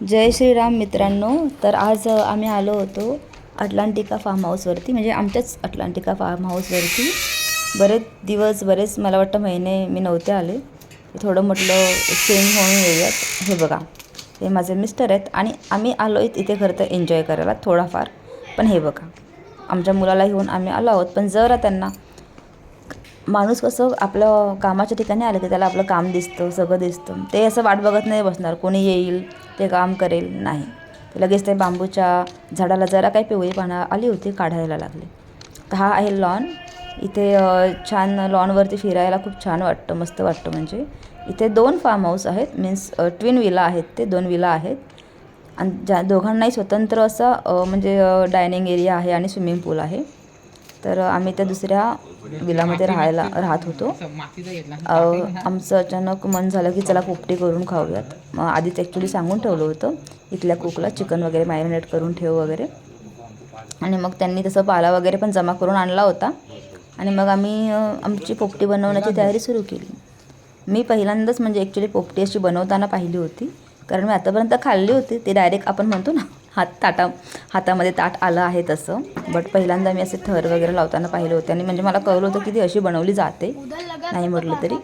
जय श्रीराम मित्रांनो. तर आज आम्ही आलो होतो अटलांटिका फार्म हाऊसवरती म्हणजे आमच्याच अटलांटिका फार्म हाऊसवरती. बरेच दिवस बरेच मला वाटतं महिने मी नव्हते आले. थोडं म्हटलं चेंज होऊन येऊयात. हे बघा हे माझे मिस्टर आहेत आणि आम्ही आलो आहेत इथे खरं तर एन्जॉय करायला थोडाफार. पण हे बघा आमच्या मुलाला घेऊन आम्ही आलो आहोत. पण जरा त्यांना माणूस कसं आपलं कामाच्या ठिकाणी आलं की त्याला आपलं काम दिसतं सगळं दिसतं. ते असं वाट बघत नाही बसणार कोणी येईल ते काम करेल नाही. लगेच ते बांबूच्या झाडाला जरा काही पिवळी पानं आली होती काढायला लागले. तर हा आहे लॉन. इथे छान लॉनवरती फिरायला खूप छान वाटतं मस्त वाटतं म्हणजे. इथे दोन फार्म हाऊस आहेत मीन्स ट्विन विला आहेत ते दोन विला आहेत. आणि ज्या दोघांनाही स्वतंत्र असं म्हणजे डायनिंग एरिया आहे आणि स्विमिंग पूल आहे. तर आम्ही त्या दुसऱ्या विलामध्ये राहायला राहत होतो. आमचं अचानक मन झालं की चला पोपटी करून खाऊयात. मग आधीच ॲक्च्युली सांगून ठेवलं होतं इथल्या कुकला चिकन वगैरे मॅरिनेट करून ठेव वगैरे. आणि मग त्यांनी तसं पाला वगैरे पण जमा करून आणला होता. आणि मग आम्ही आमची पोपटी बनवण्याची तयारी सुरू केली. मी पहिल्यांदाच म्हणजे ॲक्च्युली पोपटी अशी बनवताना पाहिली होती. कारण मी आतापर्यंत खाल्ली होती ते डायरेक्ट आपण म्हणतो ना हात ताटा हातामध्ये ताट आलं आहे तसं. बट पहिल्यांदा मी असे थर वगैरे लावताना पाहिलं होते. आणि म्हणजे मला कळलं होतं की ती अशी बनवली जाते. नाही म्हटलं तरी.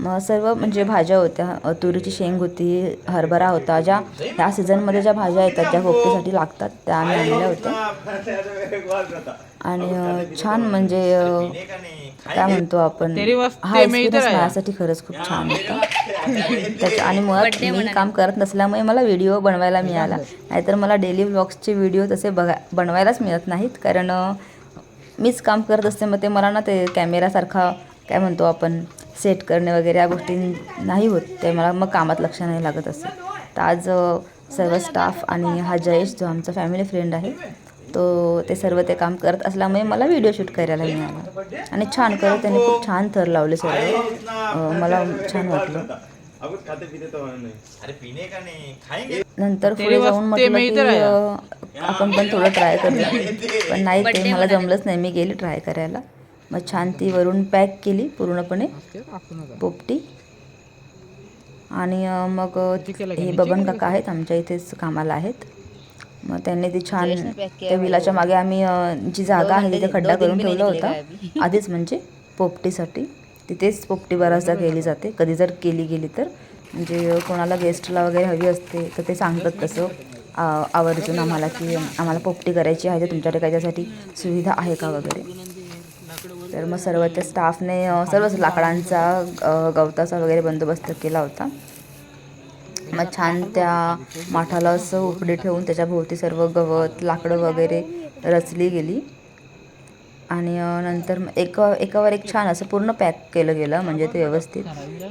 मग सर्व म्हणजे भाज्या होत्या तुरीची शेंग होती हरभरा होता ज्या ह्या सीझनमध्ये ज्या भाज्या येतात ज्या पोपटीसाठी लागतात त्या आम्ही आणल्या होत्या. आणि छान म्हणजे काय म्हणतो आपण हा एक्सपिरियन्स माझ्यासाठी खरंच खूप छान होता. त्याच्या आणि मुळात मी काम करत नसल्यामुळे मला व्हिडिओ बनवायला मिळाला. नाहीतर मला डेली व्लॉग्सचे व्हिडिओ तसे बघा बनवायलाच मिळत नाहीत. कारण मीच काम करत असते मग ते मला ना ते कॅमेरासारखा काय म्हणतो आपण सेट करणे वगैरे या गोष्टी नाही होत. ते मला मग कामात लक्ष नाही लागत असे. तर आज सर्व स्टाफ आणि हा जयेश जो आमचा फॅमिली फ्रेंड आहे तो ते सर्व ते काम करत असल्यामुळे मला व्हिडिओ शूट करायला मिळाला आणि छान करत त्यांनी खूप छान थर लावले सर्व अ, मला छान वाटलं. अब कुछ खाते पीते तो है नहीं अरे पीने का नहीं? खाएंगे नंतर पुढे जाऊन म्हटलं की अ, आपण पण थोडं ट्राय करूया. पण नाही ते मला जमलंच नाही मी गेली ट्राय करायला. मग छान ती वरून पॅक केली पूर्णपणे. पोपटी. आणि मग हे बबन काका आहेत आमच्या इथेच कामाला आहेत. मग त्यांनी ती छान त्या विलाच्या मागे आम्ही जी जागा आहे तिथे खड्डा करून ठेवला होता. आधीच म्हणजे पोपटीसाठी. तिथेच पोपटी बराचदा केली जाते. कधी जर केली गेली तर. म्हणजे कोणाला गेस्टला वगैरे हवी असते तर ते सांगतात तसं. आवर्जून आम्हाला की आम्हाला पोपटी करायची आहे तर तुमच्याकडे काही त्यासाठी सुविधा आहे का वगैरे? तर मग सर्व त्या स्टाफने सर्वच लाकडांचा गवताचा वगैरे बंदोबस्त केला होता. मग छान त्या माठाला असं उपडे ठेवून त्याच्या भोवती सर्व गवत लाकडं वगैरे रचली गेली. आणि नंतर एक एकावर एक छान असं पूर्ण पॅक केलं गेलं म्हणजे ते व्यवस्थित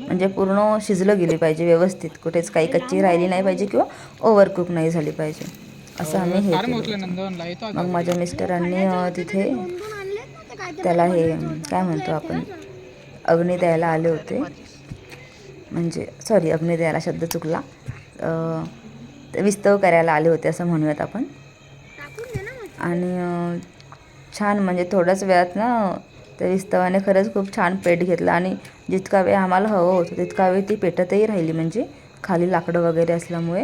म्हणजे पूर्ण शिजलं गेली पाहिजे व्यवस्थित. कुठेच काही कच्ची राहिली नाही पाहिजे किंवा ओव्हरकुक नाही झाली पाहिजे. असं आम्ही हे. मग माझ्या मिस्टरांनी तिथे त्याला हे काय म्हणतो आपण? अग्नी द्यायला आले होते. म्हणजे सॉरी अग्नी द्यायला शब्द चुकला. ते विस्तव करायला आले होते असं म्हणूयात आपण. आणि छान म्हणजे थोड्याच वेळात ना त्या विस्तवाने खरंच खूप छान पेट घेतला. आणि जितका वेळ आम्हाला हवं होतं तितका वेळ ती पेटतही राहिली. म्हणजे खाली लाकडं वगैरे असल्यामुळे.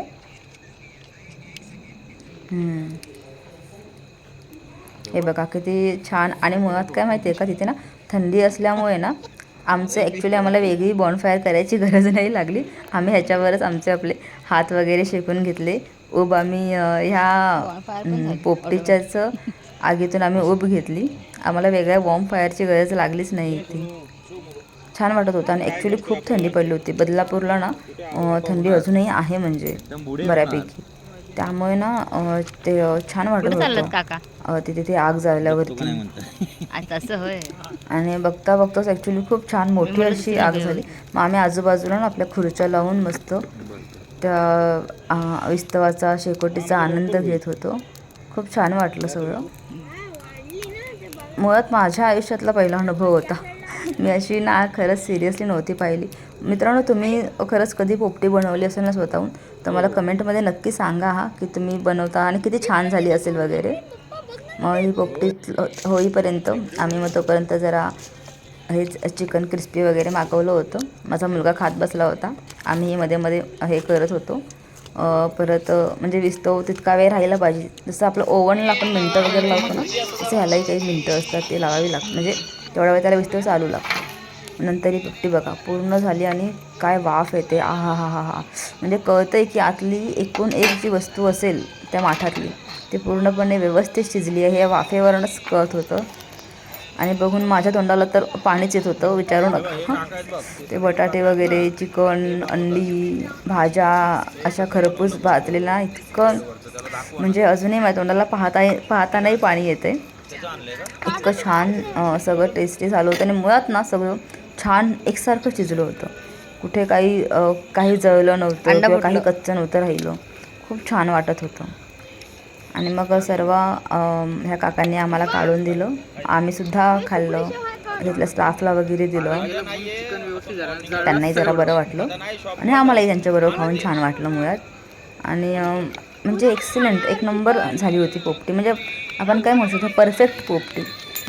हे बघा किती छान. आणि मुळात काय माहिती आहे का तिथे ना थंडी असल्यामुळे ना आमचं ॲक्च्युली आम्हाला वेगळी बॉनफायर करायची गरज नाही लागली. आम्ही ह्याच्यावरच आमचे आपले हात वगैरे शेकून घेतले. उब आम्ही ह्या पोपटीच्याच आगीतून आम्ही उब घेतली. आम्हाला वेगळ्या बॉम्ब फायरची गरज लागलीच नाही इथे. छान वाटत होतं आणि ॲक्च्युली खूप थंडी पडली होती. बदलापूरला ना थंडी अजूनही आहे म्हणजे बऱ्यापैकी. त्यामुळे ना ते छान वाटत होतं. काका? तिथे ती आग जाळल्यावरती आता असं होय. आणि बघता बघताच ॲक्च्युली खूप छान मोठी अशी आग झाली. मग आम्ही आजूबाजूला ना आपल्या खुर्च्या लावून मस्त त्या विस्तवाचा शेकोटीचा आनंद घेत होतो. खूप छान वाटलं सगळं. मुळात माझ्या आयुष्यातला पहिला अनुभव होता. मी अशी ना खरंच सिरियसली नव्हती पाहिली. मित्रांनो तुम्ही खरंच कधी पोपटी बनवली असेल ना स्वतःहून तर मला कमेंटमध्ये नक्की सांगा हा की तुम्ही बनवता आणि किती छान झाली असेल वगैरे. मग ही पोपटी होईपर्यंत आम्ही मग तोपर्यंत जरा हेच चिकन क्रिस्पी वगैरे मागवलं होतं. माझा मुलगा खात बसला होता. आम्ही मध्ये मध्ये हे करत होतो. परत म्हणजे विस्तव तितका वेळ राहिला पाहिजे. जसं आपलं ओव्हनला आपण मिनटं वगैरे लावतो ना तसं ह्यालाही काही मिनटं असतात ते लावावी लागतं म्हणजे तेवढा वेळ त्याला विस्तव चालू लागतो नंतर ही पट्टी बघा पूर्ण झाली आणि काय वाफ येते. आ हा हा हा हा. म्हणजे कळतं आहे की आतली एकूण एक जी वस्तू असेल त्या माठातली ती पूर्णपणे व्यवस्थित शिजली आहे. या वाफेवरूनच कळत होतं. आणि बघून माझ्या तोंडाला तर पाणीच येत होतं विचारू नका. ते बटाटे वगैरे चिकन अंडी भाज्या अशा खरपूस भाजलेला इतकं म्हणजे अजूनही माझ्या तोंडाला पाहता पाहतानाही पाणी येते इतकं छान सगळं टेस्टी झालं होतं. आणि मुळात ना सगळं छान एकसारखं शिजलं होतं. कुठे काही काही जळलं नव्हतं किंवा काही. कच्चं नव्हतं राहिलं. खूप छान वाटत होतं. आणि मग सर्व ह्या काकांनी आम्हाला काढून दिलं. आम्हीसुद्धा खाल्लं. तिथल्या स्टाफला वगैरे दिलं. त्यांनाही जरा बरं वाटलं. आणि आम्हालाही त्यांच्याबरोबर खाऊन छान वाटलं मुळात. आणि म्हणजे एक्सिलंट एक नंबर झाली होती पोपटी. म्हणजे आपण काय म्हणू शकतो परफेक्ट पोपटी.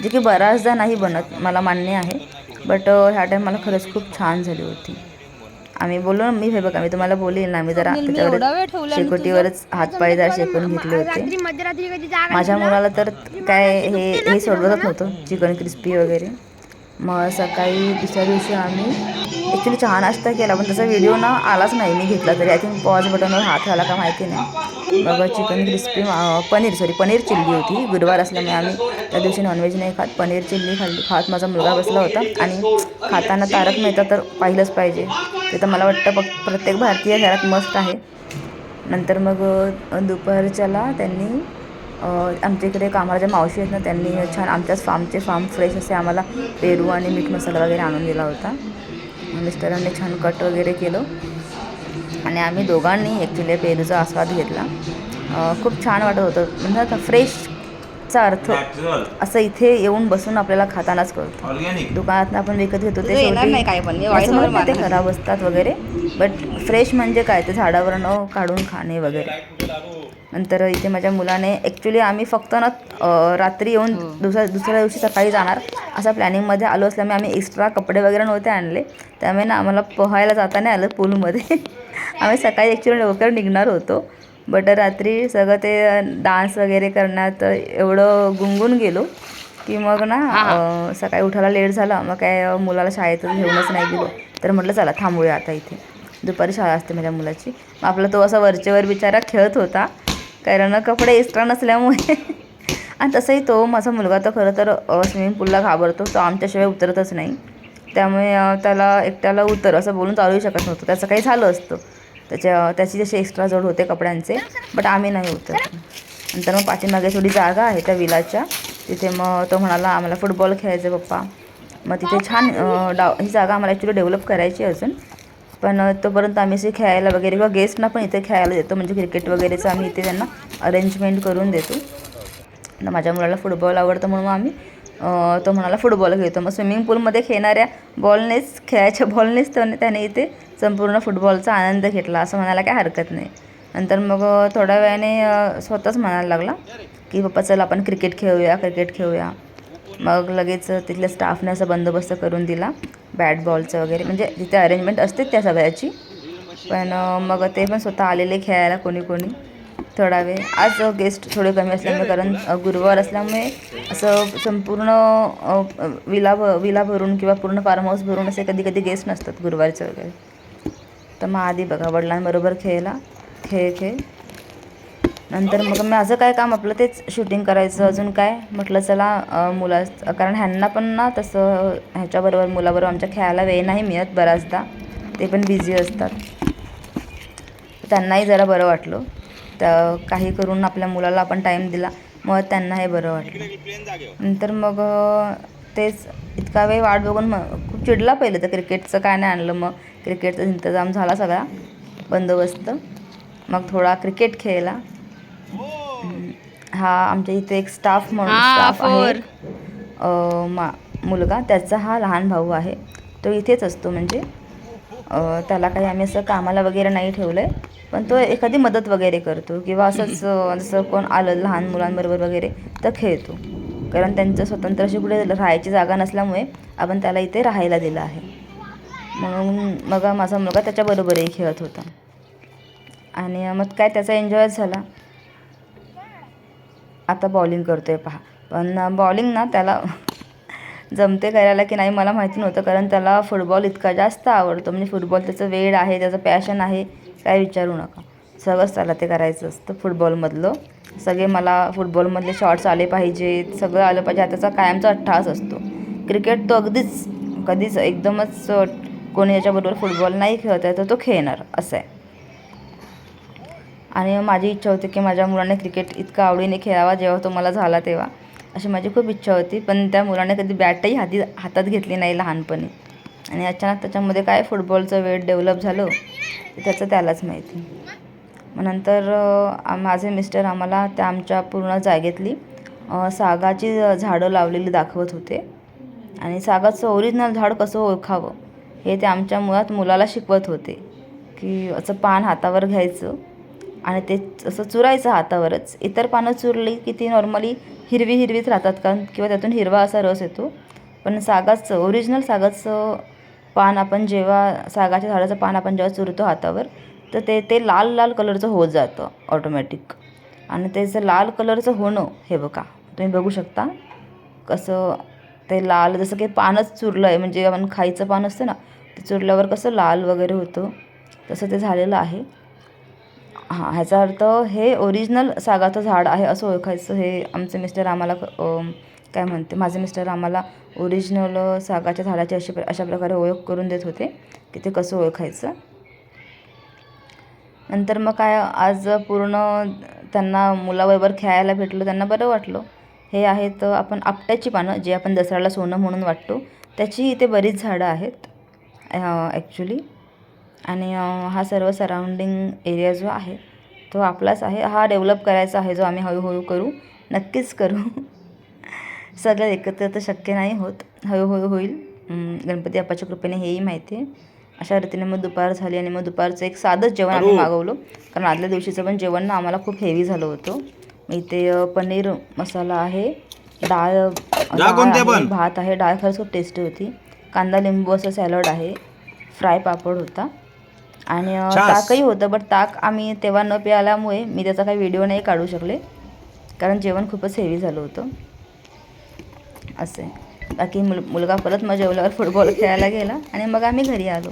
जे की बऱ्याचदा नाही बनत मला मान्य आहे. बट ह्या टाईम मला खरंच खूप छान झाली होती. आम्ही बोललो ना मी हे बघा मी तुम्हाला बोलेल ना मी जरा त्याच्यावर शेकोटीवरच हातपाय जरा शेकून घेतले होते. माझ्या मुलाला तर काय हे हे सोडवतच नव्हतं चिकन क्रिस्पी वगैरे. मग सकाळी दुसऱ्या दिवशी आम्ही ॲक्च्युली चहा नाश्ता केला पण त्याचा व्हिडिओ ना आलाच नाही. मी घेतला तरी. आय थिंक पॉज बटनवर हात आला का माहिती नाही. बघा chicken crispy paneer sorry paneer chilli होती. गुरुवार असल्यामुळे आम्ही त्या दिवशी नॉनव्हेज नाही खात. पनीर चिल्ली खाल्ली. खात माझा मुलगा बसला होता आणि खाताना तारक मेहता तर पाहिलंच पाहिजे. ते तर मला वाटतं फक्त प्रत्येक भारतीय घरात मस्त आहे. नंतर मग दुपारच्याला त्यांनी आमच्या इकडे कामाला ज्या मावशी आहेत ना त्यांनी छान आमच्याच फार्मचे फार्म फ्रेश असे आम्हाला पेरू आणि मीठ मसाला वगैरे आणून दिला होता. मिस्टरांनी छान कट वगैरे केलं. आणि आम्ही दोघांनी ॲक्च्युली पेरूचा आस्वाद घेतला. खूप छान वाटत होतं. म्हणजे आता फ्रेश फ्रेशचा अर्थ असं इथे येऊन बसून आपल्याला खातानाच कळतं. दुकानात आपण विकत घेतो ते. खराब असतात वगैरे बट फ्रेश म्हणजे काय? ते झाडावरनं काढून खाणे वगैरे. नंतर इथे माझ्या मुलाने ॲक्च्युली आम्ही फक्त ना रात्री येऊन दुसऱ्या दुसऱ्या दिवशी सकाळी जाणार. असा प्लॅनिंगमध्ये आलो असल्यामुळे आम्ही एक्स्ट्रा कपडे वगैरे नव्हते आणले. त्यामुळे ना आम्हाला पोहायला जाता नाही आलं पूलमध्ये आम्ही सकाळी ॲक्च्युली लवकर निघणार होतो. बट रात्री सगळं ते डान्स वगैरे करण्यात एवढं गुंगून गेलो की मग ना सकाळी उठायला लेट झाला मग काय मुलाला शाळेतच घेऊनच नाही गेलो. तर म्हटलं चला थांबूया आता इथे. दुपारी शाळा असते माझ्या मुलाची. मग आपला तो असा वरचेवर बिचारा खेळत होता. कारण कपडे एक्स्ट्रा नसल्यामुळे. आणि तसंही तो माझा मुलगा तर खरं तर स्विमिंग पूलला घाबरतो. तो आमच्याशिवाय उतरतच नाही. त्यामुळे त्याला एकट्याला उतर असं बोलून चालूही शकत नव्हतं. त्याचं काही झालं असतं. त्याच्या त्याची जशी एक्स्ट्रा जोड होते कपड्यांचे बट आम्ही नाही उतरत. नंतर मग पाठीमागे थोडी जागा आहे त्या विलाच्या. तिथे मग तो म्हणाला आम्हाला फुटबॉल खेळायचं पप्पा. मग तिथे छान डाव ही जागा आम्हाला ॲक्च्युली डेव्हलप करायची अजून. पण तोपर्यंत आम्ही असे खेळायला वगैरे किंवा गेस्टना पण इथे खेळायला देतो. म्हणजे क्रिकेट वगैरेचं आम्ही इथे त्यांना अरेंजमेंट करून देतो. तर माझ्या मुलाला फुटबॉल आवडतं म्हणून मग आम्ही तो म्हणाला फुटबॉल खेळतो. मग स्विमिंग पूलमध्ये खेळणाऱ्या बॉलनेच खेळायच्या बॉलनेच त्याने त्याने इथे संपूर्ण फुटबॉलचा आनंद घेतला असं म्हणायला काय हरकत नाही. नंतर मग थोड्या वेळाने स्वतःच म्हणायला लागला की पप्पा चल आपण क्रिकेट खेळूया क्रिकेट खेळूया. मग लगेच तिथल्या स्टाफने असा बंदोबस्त करून दिला बॅट बॉलचं वगैरे. म्हणजे तिथे अरेंजमेंट असते त्या सगळ्याची. पण मग ते पण स्वतः आलेले खेळायला कोणी कोणी. थोडा वेळ. आज गेस्ट थोडे कमी असल्यामुळे कारण गुरुवार असल्यामुळे असं संपूर्ण विला भ विला भरून किंवा पूर्ण फार्म हाऊस भरून असे कधी कधी गेस्ट नसतात गुरुवारचे वगैरे. तर मग आधी बघा वडिलांबरोबर खेळला. खेळ खेळ. नंतर मग माझं काय काम आपलं तेच शूटिंग करायचं अजून काय? म्हटलं चला मुला कारण ह्यांना पण ना तसं ह्याच्याबरोबर मुलाबरोबर आमच्या खेळायला वेळ नाही मिळत बऱ्याचदा ते पण बिझी असतात. त्यांनाही जरा बरं वाटलं. तर काही करून आपल्या मुलाला आपण टाईम दिला. मग त्यांना हे बरं वाटलं. नंतर मग तेच इतका वेळ वाट बघून मग खूप चिडला पहिलं तर क्रिकेटचं काय नाही आणलं मग. क्रिकेटचा इंतजाम झाला सगळा बंदोबस्त. मग थोडा क्रिकेट खेळला. हा आमच्या इथे एक स्टाफ म्हणून स्टाफ आहे. मा मुलगा. त्याचा हा लहान भाऊ आहे. तो इथेच असतो म्हणजे. त्याला काही आम्ही असं कामाला वगैरे नाही ठेवलं आहे पण तो एखादी मदत वगैरे करतो किंवा असंच जसं कोण आलं लहान मुलांबरोबर वगैरे तर खेळतो. कारण त्यांचं स्वतंत्र अशी कुठे राहायची जागा नसल्यामुळे आपण त्याला इथे राहायला दिलं आहे. म्हणून मग माझा मुलगा त्याच्याबरोबरही खेळत होता. आणि मग काय त्याचा एन्जॉयच झाला. आता बॉलिंग करतो आहे पहा. पण बॉलिंग ना त्याला जमते करायला की नाही मला माहिती नव्हतं कारण त्याला फुटबॉल इतका जास्त आवडतो. म्हणजे फुटबॉल त्याचं वेड आहे त्याचं पॅशन आहे काय विचारू नका. सगळंच त्याला ते करायचं असतं फुटबॉलमधलं. सगळे मला फुटबॉलमधले शॉर्ट्स आले पाहिजेत सगळं आलं पाहिजे. हा त्याचा कायमचा अठ्ठास असतो. क्रिकेट तो अगदीच कधीच एकदमच कोणी याच्याबरोबर फुटबॉल नाही खेळत आहे तर तो खेळणार असं आहे. आणि माझी इच्छा होती की माझ्या मुलाने क्रिकेट इतकं आवडीने खेळावा जेव्हा तो मला झाला तेव्हा. अशी माझी खूप इच्छा होती पण त्या मुलाने कधी बॅटही हाती हातात घेतली नाही लहानपणी. आणि अचानक त्याच्यामध्ये काय फुटबॉलचं वेट डेव्हलप झालं त्याचं त्यालाच माहिती. मग नंतर माझे मिस्टर आम्हाला त्या आमच्या पूर्ण जागेतली सागाची झाडं लावलेली दाखवत होते. आणि सागाचं ओरिजिनल झाड कसं ओळखावं हे ते आमच्या मुळात मुलाला शिकवत होते. की असं पान हातावर घ्यायचं आणि ते असं चुरायचं हातावरच. इतर पानं चुरली की ती नॉर्मली हिरवी हिरवीच राहतात कारण किंवा त्यातून हिरवा असा रस येतो. पण सागाचं ओरिजिनल सागाचं पान आपण जेव्हा सागाच्या झाडाचं पान आपण जेव्हा चुरतो हातावर तर ते ते लाल लाल कलरचं होत जातं ऑटोमॅटिक आणि त्याचं लाल कलरचं होणं हे बघा तुम्ही बघू शकता कसं ते लाल जसं काही पानच चुरलं आहे म्हणजे आपण खायचं पान असतं ना ते चुरल्यावर कसं लाल वगैरे होतं तसं ते झालेलं आहे. हां ह्याचा अर्थ हे ओरिजिनल सागाचं झाड आहे असं ओळखायचं हे आमचे मिस्टर आम्हाला काय म्हणते माझे मिस्टर आम्हाला ओरिजिनल सागाच्या झाडाची अशी प्र- अशा प्रकारे ओळख करून देत होते की ते कसं ओळखायचं. नंतर मग काय आज पूर्ण त्यांना मुलाबरोबर खेळायला भेटलो त्यांना बरं वाटलं. हे आहेत आपण आपट्याची पानं जे आपण दसऱ्याला सोनं म्हणून वाटतो. त्याची इथे बरीच झाडं आहेत ॲक्च्युली आणि हा सर्व सराउंडिंग एरिया जो आहे तो आपलाच आहे. हा डेव्हलप करायचा आहे जो आम्ही हळूहळू करू. नक्कीच करू. सगळं एकत्र तर शक्य नाही होत. हळूहळू होईल. गणपती बाप्पाच्या कृपेने हेही माहिती आहे. अशा रीतीने मग दुपार झाली आणि मग दुपारचं एक साधंच जेवण आम्ही मागवलं. कारण आदल्या दिवशीचं पण जेवण ना आम्हाला खूप हेवी झालं होतं. मग इथे पनीर मसाला आहे डाळ? भात आहे डाळ खरंच खूप टेस्टी होती. कांदा लिंबू असं सॅलड आहे फ्राय पापड होता. आणि. ताकही होतं बट ताक आम्ही तेव्हा न प्यायल्यामुळे मी त्याचा काही व्हिडिओ नाही काढू शकले. कारण जेवण खूपच हेवी झालं होतं. असं. आहे बाकी मुल मुलगा परत मग जेवल्यावर फुटबॉल खेळायला गेला आणि मग आम्ही घरी आलो.